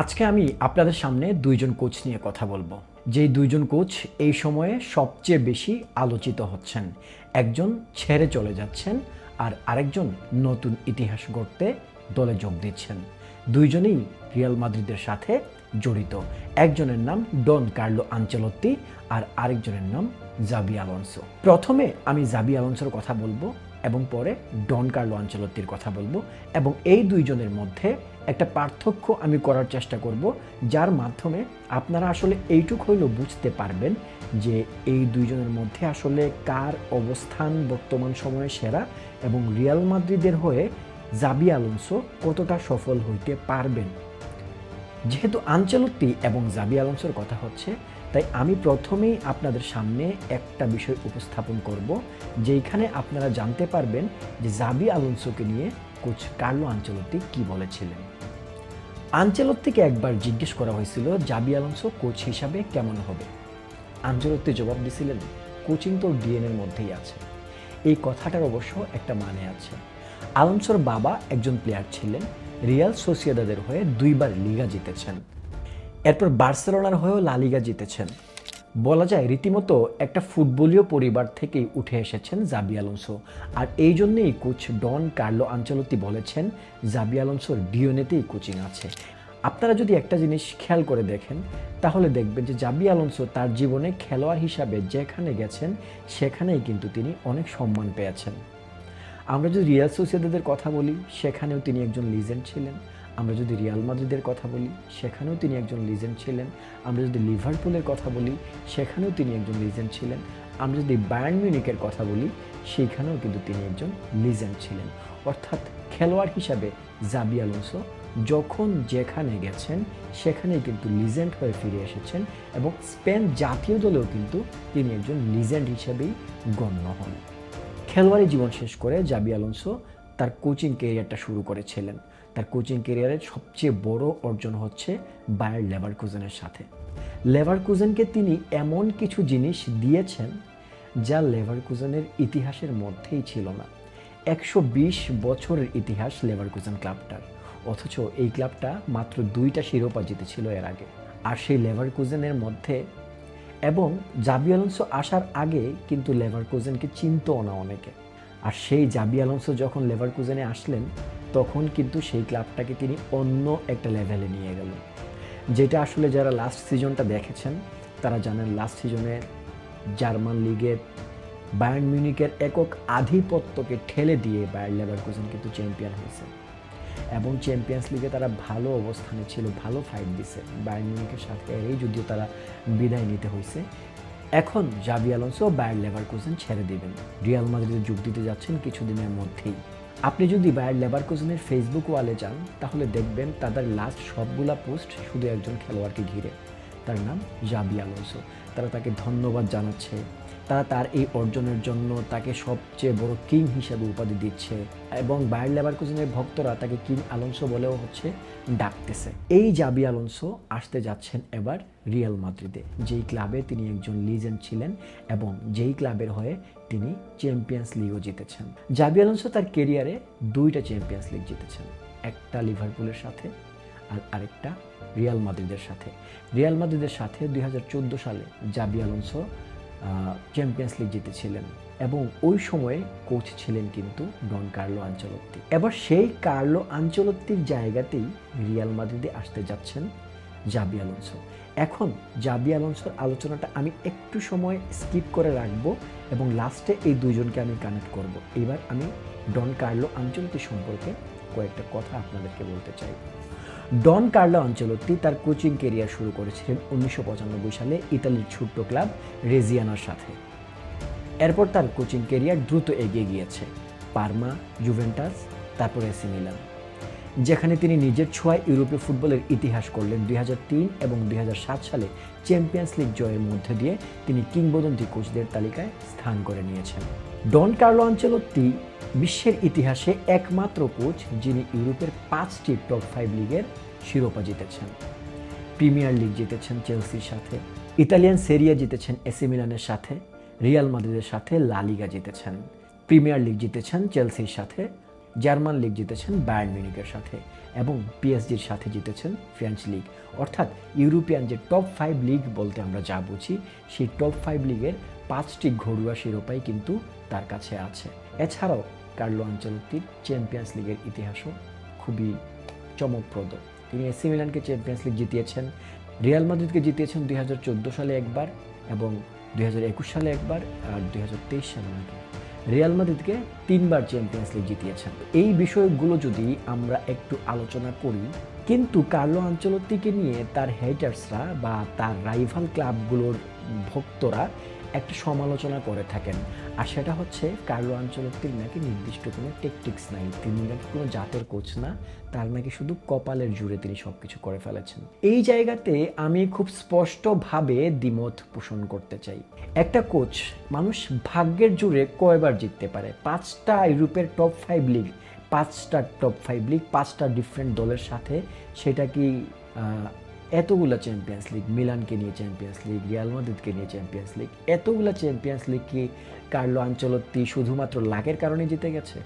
আজকে আমি আপনাদের সামনে দুইজন কোচ নিয়ে কথা বলব। যেই দুইজন কোচ এই সময়ে সবচেয়ে বেশি আলোচিত হচ্ছেন। একজন ছেড়ে চলে যাচ্ছেন আর আরেকজন নতুন ইতিহাস গড়তে দলে যোগ দিচ্ছেন। দুইজনেই রিয়াল মাদ্রিদের সাথে জড়িত। একজনের নাম ডন কার্লো আঞ্চলত্তি আর আরেকজনের নাম জাবি আলোনসো। প্রথমে আমি জাবি আলোনসোর কথা বলব। এবং পরে ডন কার্লো আঞ্চলত্তির কথা বলব। এবং এই দুইজনের মধ্যে একটা পার্থক্য আমি করার চেষ্টা করব, যার মাধ্যমে আপনারা আসলে এইটুক হইলেও বুঝতে পারবেন যে এই দুইজনের মধ্যে আসলে কার অবস্থান বর্তমান সময়ে সেরা এবং রিয়াল মাদ্রিদের হয়ে জাবি আলোনসো কতটা সফল হইতে পারবেন। যেহেতু আঞ্চলত্তি এবং জাবি আলোনসোর কথা হচ্ছে তাই আমি প্রথমেই আপনাদের সামনে একটা বিষয় উপস্থাপন করব, যেইখানে আপনারা জানতে পারবেন যে জাবি আলোনসোকে নিয়ে কোচ কার্লো আঞ্চলত্তি কি বলেছিলেন। আঞ্চলত্তিকে একবার জিজ্ঞেস করা হয়েছিল, জাবি আলোনসো কোচ হিসাবে কেমন হবে? আঞ্চলত্তি জবাব দিছিলেন, কোচিং তো ডিএনএর মধ্যেই আছে। এই কথাটার অবশ্য একটা মানে আছে। আলোনসোর বাবা একজন প্লেয়ার ছিলেন, রিয়াল সোসিয়াদাদের হয়ে দুইবার লিগা জিতেছেন। এরপর বার্সেলোনার হয়েও লালিগা জিতেছেন। বলা যায় রীতিমতো একটা ফুটবলীয় পরিবার থেকেই উঠে এসেছেন জাবি আলোনসো। আর এই জন্যেই কোচ ডন কার্লো আঞ্চলতি বলেছেন, জাবি আলোনসোর ডিওনেতেই কোচিং আছে। আপনারা যদি একটা জিনিস খেয়াল করে দেখেন, তাহলে দেখবেন যে জাবি আলোনসো তার জীবনে খেলোয়াড় হিসাবে যেখানে গেছেন, সেখানেই কিন্তু তিনি অনেক সম্মান পেয়েছেন। আমরা যদি রিয়াল সোসিয়েদাদের কথা বলি, সেখানেও তিনি একজন লিজেন্ড ছিলেন। আমরা যদি রিয়াল মাদ্রিদের কথা বলি, সেখানেও তিনি একজন লিজেন্ড ছিলেন। আমরা যদি লিভারপুলের কথা বলি, সেখানেও তিনি একজন লিজেন্ড ছিলেন। আমরা যদি বায়ার্ন মিউনিকের কথা বলি সেইখানেও কিন্তু তিনি একজন লিজেন্ড ছিলেন। অর্থাৎ খেলোয়াড় হিসাবে জাবি আলোনসো যখন যেখানে গেছেন, সেখানেই কিন্তু লিজেন্ড হয়ে ফিরে এসেছেন এবং স্পেন জাতীয় দলেও কিন্তু তিনি একজন লিজেন্ড হিসেবেই গণ্য হন। খেলোয়াড়ি জীবন শেষ করে জাবি আলোনসো তার কোচিং কেরিয়ারটা শুরু করেছিলেন। তার কোচিং কেরিয়ারের সবচেয়ে বড় অর্জন হচ্ছে বায়ার লেবার কুজেনের সাথে। লেভারকুজেনকে তিনি এমন কিছু জিনিস দিয়েছেন যা লেভারকুজেনের ইতিহাসের মধ্যেই ছিল না। একশো বিশ বছরের ইতিহাস লেভারকুজেন ক্লাবটার অথচ এই ক্লাবটা মাত্র দুইটা শিরোপা জিতেছিল এর আগে। আর সেই লেভারকুজেনের মধ্যে এবং জাবি আলোনসো আসার আগে কিন্তু লেভারকুজেনকে চিনতও না অনেকে। আর সেই জাবি আলোনসো যখন লেভারকুজেনে আসলেন তখন কিন্তু সেই ক্লাবটাকে তিনি অন্য একটা লেভেলে নিয়ে গেলেন যেটা আসলে যারা লাস্ট সিজনটা দেখেছেন, তারা জানেন লাস্ট সিজনে জার্মান লিগের বায়ার্ন মিউনিকের একক আধিপত্যকে ঠেলে দিয়ে বায়ার লেভারকুজেন কিন্তু চ্যাম্পিয়ন হয়েছে। এবং চ্যাম্পিয়ন্স লিগে তারা ভালো অবস্থানে ছিল, ভালো ফাইট দিছে। বায়ার্ন মিউনিকের সাথে এই যদিও তারা বিদায় নিতে হয়েছে। এখন জাবি আলোনসো বায়ার লেভারকুজেন ছেড়ে দেবেন। রিয়াল মাদ্রিদে যোগ দিতে যাচ্ছেন কিছুদিনের মধ্যেই। আপনি যদি বায়ার লেবার কোজনের ফেসবুক ওয়ালে যান, তাহলে দেখবেন তাদের লাস্ট সবগুলা পোস্ট শুধু একজন খেলোয়াড়কে ঘিরে। তার নাম জাবি আলোনসো তারা তাকে ধন্যবাদ জানাচ্ছে। তারা তার এই অর্জনের জন্য তাকে সবচেয়ে বড় কিং হিসেবে উপাধি দিচ্ছে এবং বায়ার লেভারকুজেনের ভক্তরা তাকে কিং আলোনসো বলেও হচ্ছে ডাকতেছে। এই জাবি আলোনসো আসতে যাচ্ছেন এবার রিয়াল মাদ্রিদে যেই ক্লাবে তিনি একজন লিজেন্ড ছিলেন এবং যেই ক্লাবের হয়ে তিনি চ্যাম্পিয়ন্স লিগও জিতেছেন। জাবি আলোনসো তার কেরিয়ারে দুইটা চ্যাম্পিয়ন্স লিগ জিতেছেন। একটা লিভারপুলের সাথে আর আরেকটা রিয়াল মাদ্রিদের সাথে। রিয়াল মাদ্রিদের সাথে দুই হাজার চোদ্দ সালে জাবি আলোনসো চ্যাম্পিয়ন্স লিগ জিতেছিলেন এবং ওই সময়ে কোচ ছিলেন কিন্তু ডন কার্লো আঞ্চলত্তি। এবার সেই কার্লো আঞ্চলত্তির জায়গাতেই রিয়াল মাদ্রিদে আসতে যাচ্ছেন জাবি আলোনসো। এখন জাবি আলোনসোর আলোচনাটা আমি একটু সময় স্কিপ করে রাখব এবং লাস্টে এই দুজনকে আমি কানেক্ট করব। এবার আমি ডন কার্লো আঞ্চলতি সম্পর্কে কয়েকটা কথা আপনাদেরকে বলতে চাই। ডন কার্লা আঞ্চলত্তি তার কোচিং কেরিয়ার শুরু করেছিলেন উনিশশো পঁচানব্বই সালে ইতালির ছোট্ট ক্লাব রেজিয়ানার সাথে। এরপর তার কোচিং কেরিয়ার দ্রুত এগিয়ে গিয়েছে। পার্মা, জুভেন্টাস, তারপরে এসি মিলান। যেখানে তিনি নিজের ছোঁয়ায় ইউরোপীয় ফুটবলের ইতিহাস করলেন দুই হাজার তিন এবং দুই হাজার সাত সালে চ্যাম্পিয়ন্স লিগ জয়ের মধ্যে দিয়ে তিনি কিংবদন্তি কোচদের তালিকায় স্থান করে নিয়েছেন। ডন কার্লো আঞ্চলত্তি বিশ্বের ইতিহাসে একমাত্র কোচ যিনি ইউরোপের পাঁচটি টপ ফাইভ লিগের শিরোপা জিতেছেন। প্রিমিয়ার লিগ জিতেছেন চেলসির সাথে, ইতালিয়ান সেরিয়া জিতেছেন এসি মিলানের সাথে, রিয়াল মাদ্রিদের সাথে লা লিগা জিতেছেন। প্রিমিয়ার লিগ জিতেছেন চেলসির সাথে জার্মান লিগ জিতেছেন বায়ার্ন মিউনিকের সাথে এবং পিএসজির সাথে জিতেছেন ফ্রেঞ্চ লিগ। অর্থাৎ ইউরোপিয়ান যে টপ ফাইভ লিগ বলতে আমরা যা বুঝি, সেই টপ ফাইভ লিগের পাঁচটি ঘরোয়া শিরোপাই কিন্তু তার কাছে আছে। এছাড়াও কার্লো আঞ্চলতির চ্যাম্পিয়ন্স লিগের ইতিহাসও খুবই চমকপ্রদ। তিনি এসি মিলানকে চ্যাম্পিয়ন্স লিগ জিতিয়েছেন, রিয়াল মাদ্রিদকে জিতিয়েছেন দুই হাজার চোদ্দ সালে একবার এবং দুই হাজার একুশ সালে একবার আর দুই হাজার তেইশ সালে নাকি। রিয়াল মাদ্রিদকে তিনবার চ্যাম্পিয়ন্স লিগ জিতিয়েছেন। এই বিষয়গুলো যদি আমরা একটু আলোচনা করি, কিন্তু কার্লো আঞ্চলত্তিকে নিয়ে তার হেটার্সরা বা তার রাইভাল ক্লাবগুলোর ভক্তরা একটা সমালোচনা করে থাকেন। আর সেটা হচ্ছে, কার্লো আঞ্চলত্তির নাকি নির্দিষ্ট কোনো টেকটিক্স নাই। তিনি নাকি কোনো জাতের কোচ না, তার নাকি শুধু কপালের জুড়ে তিনি সব কিছু করে ফেলেছেন। এই জায়গাতে আমি খুব স্পষ্টভাবে দ্বিমত পোষণ করতে চাই। একটা কোচ মানুষ ভাগ্যের জুড়ে কয়বার জিততে পারে? পাঁচটা ইউরোপের টপ ফাইভ লিগ পাঁচটা টপ ফাইভ লিগ পাঁচটা ডিফারেন্ট দলের সাথে সেটা কি এতগুলা চ্যাম্পিয়ন্স লিগ মিলানকে নিয়ে চ্যাম্পিয়ন্স লিগ রিয়াল মাদ্রিদকে নিয়ে চ্যাম্পিয়ন্স লিগ এতগুলো চ্যাম্পিয়ন্স লিগ কি কার্লো আঞ্চলত্তি শুধুমাত্র লাখের কারণে জিতে গেছে?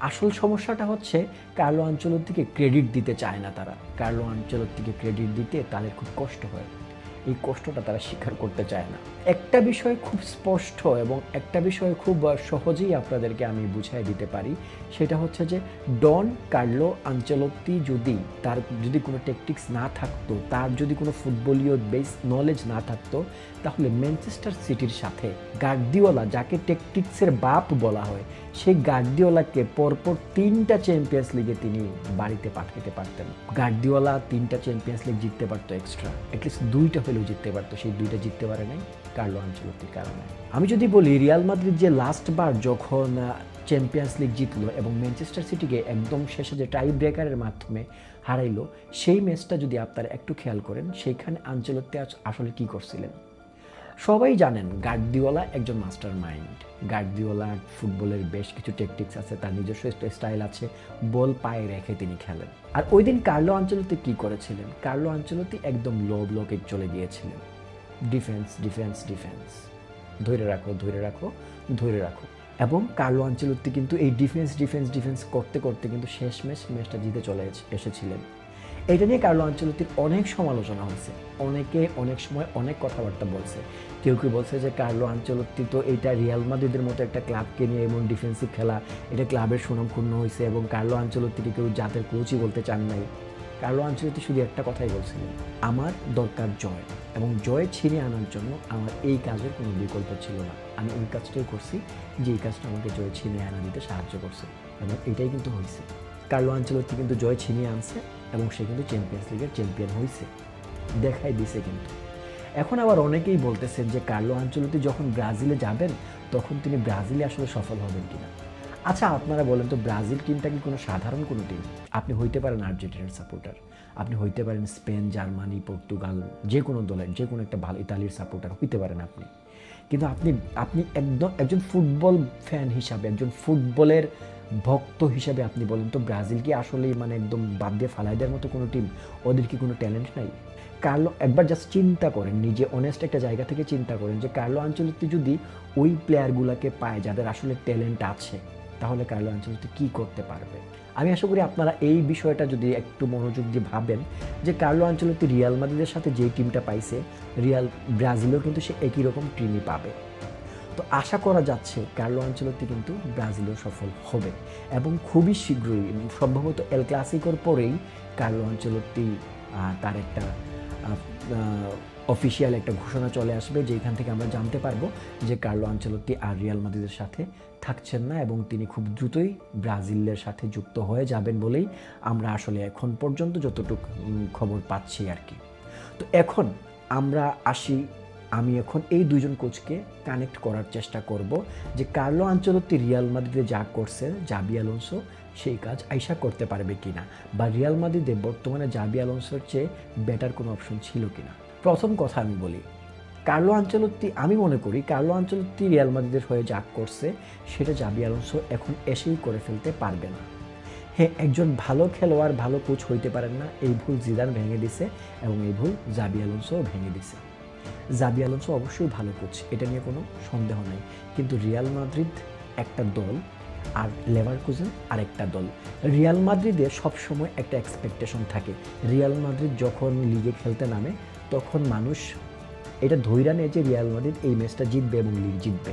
আসল সমস্যাটা হচ্ছে কার্লো আঞ্চলত্তিকে ক্রেডিট দিতে চায় না তারা। কার্লো আঞ্চলত্তিকে ক্রেডিট দিতে তাদের খুব কষ্ট হয়। এই কষ্টটা তারা স্বীকার করতে চায় না। একটা বিষয় খুব স্পষ্ট এবং একটা বিষয় খুব সহজেই আপনাদেরকে আমি বুঝাই দিতে পারি। সেটা হচ্ছে যে, ডন কার্লো আঞ্চলত্তি যদি তার, যদি কোনো টেকটিক্স না থাকতো, তার যদি কোনো ফুটবলীয় বেস নলেজ না থাকতো, তাহলে ম্যানচেস্টার সিটির সাথে গার্দিওলা, যাকে টেকটিক্সের বাপ বলা হয়, সেই গার্দিওলাকে পরপর তিনটা চ্যাম্পিয়ন্স লিগে তিনি বাড়িতে পাঠাতে পারতেন। গার্দিওলা তিনটা চ্যাম্পিয়ন্স লিগ জিততে পারতো এক্সট্রা অ্যাটলিস্ট দুইটা হলেও জিততে পারতো, সেই দুইটা জিততে পারে নাই, কার্লো আঞ্চলতির কারণে। আমি যদি বলি, রিয়াল মাদ্রিদ যে লাস্ট বার যখন চ্যাম্পিয়ন্স লিগ জিতলো এবং ম্যানচেস্টার সিটিকে একদম শেষে যে টাই ব্রেকারের মাধ্যমে হারাইলো, সেই ম্যাচটা যদি আপনারা একটু খেয়াল করেন, সেইখানে আঞ্চলত্তি আসলে কি করছিলেন? সবাই জানেন গার্দিওলা একজন মাস্টার মাইন্ড গার্দিওলা ফুটবলের বেশ কিছু টেকটিক্স আছে, তার নিজস্ব স্টাইল আছে, বল পায়ে রেখে তিনি খেলেন। আর ওই দিন কার্লো আঞ্চলতি কি করেছিলেন? কার্লো আঞ্চলতি একদম লো ব্লকে চলে গিয়েছিলেন। ডিফেন্স ডিফেন্স ডিফেন্স ধরে রাখো ধরে রাখো ধরে রাখো। এবং কার্লো আঞ্চলত্তি কিন্তু এই ডিফেন্স ডিফেন্স ডিফেন্স করতে করতে কিন্তু শেষ ম্যাচ ম্যাচটা জিতে চলে এসেছিলেন। এটা নিয়ে কার্লো আঞ্চলতির অনেক সমালোচনা হয়েছে। অনেকে অনেক সময় অনেক কথাবার্তা বলছে। কেউ কেউ বলছে যে কার্লো আঞ্চলত্তি তো এটা রিয়াল মাদ্রিদের মতো একটা ক্লাবকে নিয়ে এমন ডিফেন্সিভ খেলা, এটা ক্লাবের সুনাম ক্ষুণ্ণ হয়েছে এবং কার্লো আঞ্চলত্তিকে কেউ জাতের কোচই বলতে চান নাই। কার্লো আঞ্চলতি শুধু একটা কথাই বলছিলেন আমার দরকার জয় এবং জয় ছিনিয়ে আনার জন্য আমার এই কাজের কোনো বিকল্প ছিল না। আমি ওই কাজটাই করছি যে এই কাজটা আমাকে জয় ছিনিয়ে আনা দিতে সাহায্য করছে এবং এটাই কিন্তু হয়েছে। কার্লো আঞ্চলতি কিন্তু জয় ছিনিয়ে আনছে। এবং সে কিন্তু চ্যাম্পিয়ন্স লিগের চ্যাম্পিয়ন হয়েছে দেখাই দিছে কিন্তু। এখন আবার অনেকেই বলতেছেন যে কার্লো আঞ্চলতি যখন ব্রাজিলে যাবেন, তখন তিনি ব্রাজিলে আসলে সফল হবেন কিনা। আচ্ছা আপনারা বলেন তো, ব্রাজিল টিমটা কি কোনো সাধারণ কোনো টিম আপনি হইতে পারেন আর্জেন্টিনার সাপোর্টার আপনি হইতে পারেন স্পেন, জার্মানি, পর্তুগাল, যে কোনো দলের, যে কোনো একটা ভালো ইতালির সাপোর্টার হইতে পারেন আপনি। কিন্তু আপনি আপনি একদম একজন ফুটবল ফ্যান হিসাবে, একজন ফুটবলের ভক্ত হিসাবে আপনি বলেন তো ব্রাজিল কি আসলে মানে একদম বাদ দিয়ে ফালাই দেওয়ার মতো কোনো টিম ওদের কি কোনো ট্যালেন্ট নাই? কার্লো একবার জাস্ট চিন্তা করেন, নিজে অনেস্ট একটা জায়গা থেকে চিন্তা করেন যে কার্লো আঞ্চলিক যদি ওই প্লেয়ারগুলোকে পায় যাদের আসলে ট্যালেন্ট আছে, তাহলে কার্লো আঞ্চলিক কী করতে পারবে? আমি আশা করি আপনারা এই বিষয়টা যদি একটু মনোযোগ দিয়ে ভাবেন যে কার্লো আঞ্চলিক রিয়াল মাদ্রিদের সাথে যেই টিমটা পাইছে, রিয়াল ব্রাজিলেও কিন্তু সে একই রকম টিমই পাবে। তো আশা করা যাচ্ছে কার্লো আঞ্চলতি কিন্তু ব্রাজিলেও সফল হবে এবং খুবই শীঘ্রই সম্ভবত এল ক্লাসিকোর পরেই কার্লো আঞ্চলতি তার একটা অফিসিয়াল একটা ঘোষণা চলে আসবে যেখান থেকে আমরা জানতে পারব যে কার্লো আঞ্চলতি আর রিয়াল মাদ্রিদের সাথে থাকছেন না এবং তিনি খুব দ্রুতই ব্রাজিলের সাথে যুক্ত হয়ে যাবেন বলেই আমরা আসলে এখন পর্যন্ত যতটুকু খবর পাচ্ছি আর কি। তো এখন আমরা আসি আমি এখন এই দুইজন কোচকে কানেক্ট করার চেষ্টা করব যে কার্লো আঞ্চলত্তি রিয়াল মাদ্রিদে যা করছে, জাবি আলোনসো সেই কাজ আইসা করতে পারবে কিনা বা রিয়াল মাদ্রিদে বর্তমানে জাবি আলোনসোর চেয়ে বেটার কোনো অপশন ছিল কিনা? প্রথম কথা আমি বলি, কার্লো আঞ্চলত্তি আমি মনে করি কার্লো আঞ্চলত্তি রিয়াল মাদ্রিদের হয়ে যা করছে সেটা জাবি আলোনসো এখন এসেই করে ফেলতে পারবে না। হ্যাঁ একজন ভালো খেলোয়াড়, ভালো কোচ হইতে পারেন না, এই ভুল জিদান ভেঙে দিছে এবং এই ভুল জাবি আলোনসো ভেঙে দিছে। জাবি আলোনসো অবশ্যই ভালো কোচ এটা নিয়ে কোনো সন্দেহ নেই। কিন্তু রিয়াল মাদ্রিদ একটা দল আর লেভার কুজেন আরেকটা দল। রিয়াল মাদ্রিদে সবসময় একটা এক্সপেকটেশন থাকে। রিয়াল মাদ্রিদ যখন লিগে খেলতে নামে, তখন মানুষ এটা ধৈরা নেয় যে রিয়াল মাদ্রিদ এই ম্যাচটা জিতবে এবং লিগ জিতবে।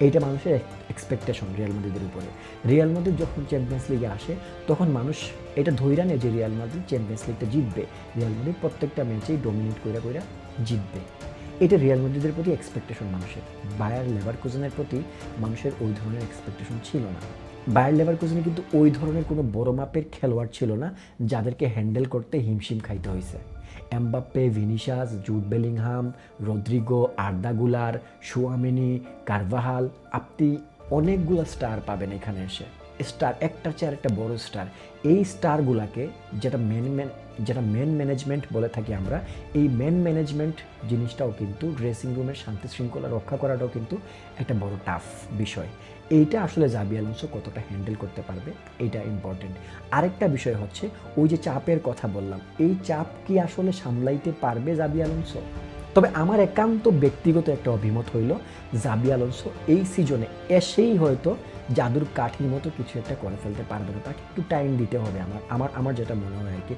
এইটা মানুষের এক্সপেকটেশন রিয়াল মাদ্রিদের উপরে। রিয়াল মাদ্রিদ যখন চ্যাম্পিয়ন্স লিগে আসে, তখন মানুষ এটা ধৈরা নেয় যে রিয়াল মাদ্রিদ চ্যাম্পিয়ন্স লিগটা জিতবে। রিয়াল মাদ্রিদ প্রত্যেকটা ম্যাচেই ডোমিনেট করে করে জিতবে। এটা রিয়াল মাদ্রিদের প্রতি এক্সপেকটেশন মানুষের। বায়ার লেবার কুজনের প্রতি মানুষের ওই ধরনের এক্সপেকটেশন ছিল না। বায়ার লেবার কুজনে কিন্তু ওই ধরনের কোনো বড় মাপের খেলোয়াড় ছিল না, যাদেরকে হ্যান্ডেল করতে হিমশিম খাইতে হয়েছে Mbappe Vinicius Jude Bellingham Rodrygo Arda Guler Tchouameni Carvajal আপনি অনেকগুলো স্টার পাবেন এখানে এসে। স্টার একটার চেয়ে একটা বড় স্টার এই স্টারগুলাকে যেটা মেন ম্যান যেটা মেন ম্যানেজমেন্ট বলে থাকি আমরা, এই মেন ম্যানেজমেন্ট জিনিসটাও কিন্তু ড্রেসিং রুমের শান্তি শৃঙ্খলা রক্ষা করাটাও কিন্তু একটা বড় টাফ বিষয়। এইটা আসলে জাবি আলোনসো কতটা হ্যান্ডেল করতে পারবে, এইটা ইম্পর্টেন্ট আরেকটা বিষয় হচ্ছে, ওই যে চাপের কথা বললাম, এই চাপ কি আসলে সামলাইতে পারবে জাবি আলোনসো? তবে আমার একান্ত ব্যক্তিগত একটা অভিমত হইল, জাবি আলোনসো এই সিজনে এসেই হয়তো জাদুর কাঠির মতো কিছু একটা করে ফেলতে পারবে না। তাকে একটু টাইম দিতে হবে আমার আমার আমার যেটা মনে হয় আর কি।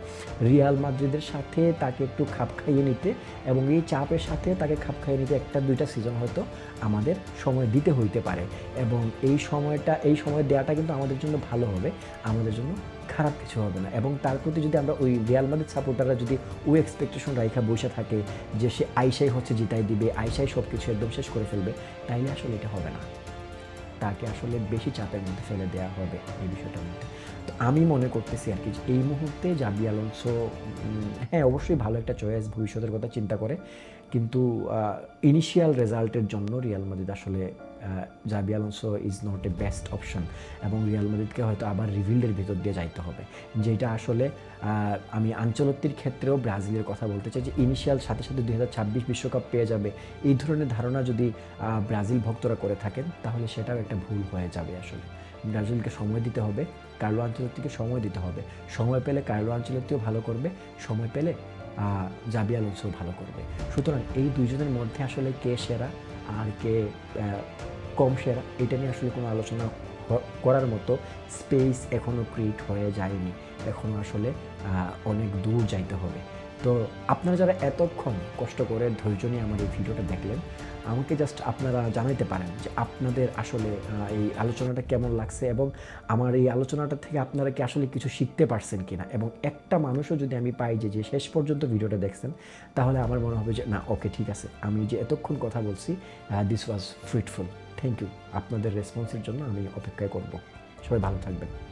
রিয়াল মাদ্রিদের সাথে তাকে একটু খাপ খাইয়ে নিতে এবং এই চাপের সাথে তাকে খাপ খাইয়ে নিতে একটা, দুইটা সিজন হয়তো আমাদের সময় দিতে হইতে পারে। এবং এই সময়টা, এই সময় দেওয়াটা কিন্তু আমাদের জন্য ভালো হবে। আমাদের জন্য খারাপ কিছু হবে না। এবং তার প্রতি যদি আমরা ওই রিয়াল মাদ্রিদ সাপোর্টাররা যদি ওই এক্সপেকটেশন রাইখা বসে থাকে যে সে আইসাই হচ্ছে জিতাই দিবে, আইসাই সব কিছু একদম শেষ করে ফেলবে, তাইলে আসলে এটা হবে না। তাকে আসলে বেশি চাপের মধ্যে ফেলে দেওয়া হবে এই বিষয়টার মধ্যে। তো আমি মনে করতেছি আর কি এই মুহূর্তে জাবি আলোনসো হ্যাঁ অবশ্যই ভালো একটা চয়েস ভবিষ্যতের কথা চিন্তা করে। কিন্তু ইনিশিয়াল রেজাল্টের জন্য রিয়াল মাদিদ আসলে Xabi Alonso is not a best option এবং রিয়াল মাদ্রিদকে হয়তো আবার রিভিল্ডের ভিতর দিয়ে যাইতে হবে। যেটা আসলে আমি আঞ্চলত্তির ক্ষেত্রেও ব্রাজিলের কথা বলতে চাই যে ইনিশিয়াল সাথে সাথে দুই বিশ্বকাপ পেয়ে যাবে। এই ধরনের ধারণা যদি ব্রাজিল ভক্তরা করে থাকেন, তাহলে সেটাও একটা ভুল হয়ে যাবে আসলে। ব্রাজিলকে সময় দিতে হবে, কার্লো আঞ্চলত্তিকে সময় দিতে হবে। সময় পেলে কার্লো আঞ্চলত্তিও ভালো করবে, সময় পেলে জাবি আলোনসো ভালো করবে। সুতরাং এই দুইজনের মধ্যে আসলে কে সেরা? আর কে কম সেরা, এটা নিয়ে আসলে কোনো আলোচনা করার মতো স্পেস এখনও ক্রিয়েট হয়ে যায়নি। এখনও আসলে অনেক দূর যাইতে হবে। তো আপনারা যারা এতক্ষণ কষ্ট করে ধৈর্য নিয়ে আমার এই ভিডিওটা দেখলেন, আমাকে জাস্ট আপনারা জানাইতে পারেন যে আপনাদের আসলে এই আলোচনাটা কেমন লাগছে এবং আমার এই আলোচনাটা থেকে আপনারা কি আসলে কিছু শিখতে পারছেন কিনা? এবং একটা মানুষও যদি আমি পাই যে যে শেষ পর্যন্ত ভিডিওটা দেখছেন, তাহলে আমার মনে হবে যে, না, ওকে, ঠিক আছে। আমি যে এতক্ষণ কথা বলছি this was fruitful thank you আপনাদের রেসপন্সের জন্য আমি অপেক্ষায় করব। সবাই ভালো থাকবেন।